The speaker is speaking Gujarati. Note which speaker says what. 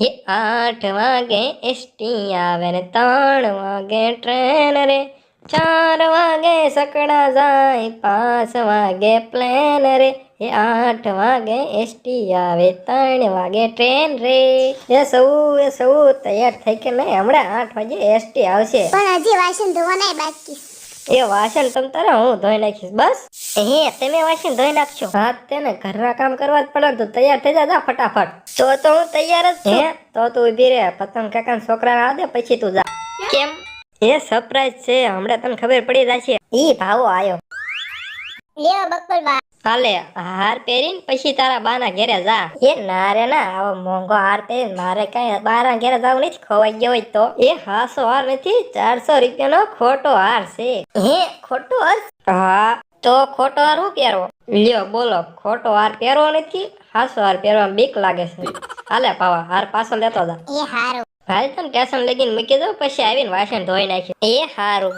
Speaker 1: હે આઠ વાગે એસટી આવે ને ત્રણ વાગે ટ્રેન રે. ચાર વાગે સકડા જાય પાંચ વાગે પ્લેન રે. હે આઠ વાગે એસટી આવે ત્રણ વાગે ટ્રેન રે. એ સૌ એ સૌ તૈયાર થઈ કે નહીં? હમણાં આઠ વાગે એસટી આવશે.
Speaker 2: પણ હજી વાસણ ધોવાના બાકી.
Speaker 1: એ વાસણ તમ તારે હું ધોઈ નાખીશ બસ? હે તમે વાસણ ધોઈ નાખશો. હા તેને ઘરના કામ કરવા જ પડે તો તૈયાર થઈ જા ફટાફટ. તો તો હું તૈયાર જ છું. તો તું ઊભી રહે પતંગ કાકા છોકરા આ દે પછી તું જા. કેમ? એ સરપ્રાઈઝ છે. હમણાં તને ખબર પડી જશે. ઈ ભાવો આયો.
Speaker 2: લ્યો બકુલબા.
Speaker 1: હાલે હાર પહેરીને પછી તારા બાના ઘેરે જા. એ ના રે ના આવો મોંઘો હાર પહેરીને મારે કઈ બારા ઘેરે જવું નથી ખોવાઈ ગયો હોય તો. એ હાસો હાર નથી ચારસો રૂપિયાનો ખોટો હાર છે. હે ખોટો હાર? હા. તો ખોટો હાર હું પહેરવો? લ્યો બોલો ખોટો હાર પહેરવો નથી હાસો હાર પહેરવામાં બીક લાગે છે. હાલે પાવા હાર પાછો લેતો જા.
Speaker 2: એ હારું.
Speaker 1: હાલ તને ટેશન લગીને મૂકી દો પછી આવીને વાસણ ધોઈ નાખી એ હારું.